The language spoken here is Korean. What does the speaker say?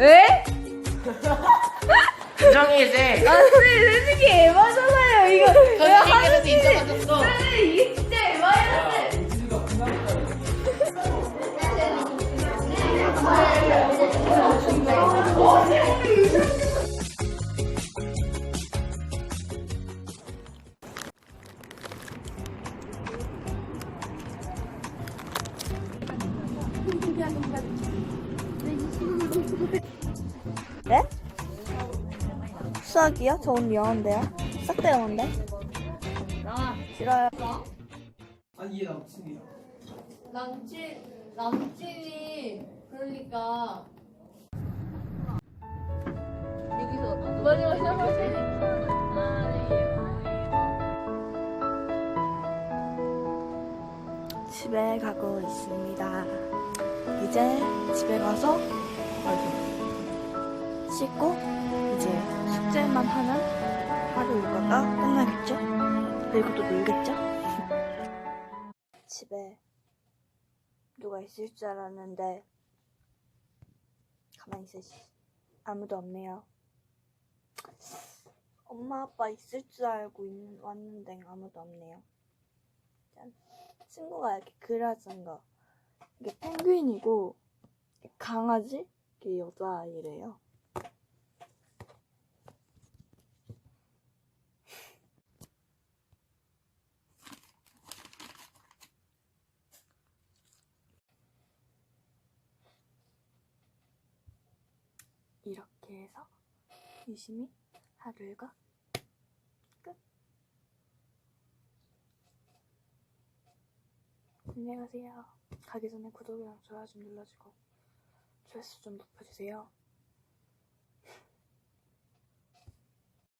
에? 인정해제. 아니 솔직히 에바잖아 네? 수학이요? 저 오늘 영어인데요. 영어인데? 나와 싫어요. 아니 얘 남친이야. 남친 남친이 그러니까 여기서 마지막 샤워실 집에 가고 있습니다. 이제 집에 가서 씻고 이제 숙제만 하는 하루 일과가 끝나겠죠? 그리고 또 놀겠죠? 집에 누가 있을 줄 알았는데 가만히 씨. 아무도 없네요. 엄마 아빠 있을 줄 알고 있- 왔는데 아무도 없네요. 짠. 친구가 이렇게 그려준 거. 이게 펭귄이고 강아지? 이게 여자아이래요. 이렇게 해서 유심히 하루 일과 끝. 안녕하세요. 가기 전에 구독이랑 좋아요 좀 눌러주고 조회수 좀 높여주세요.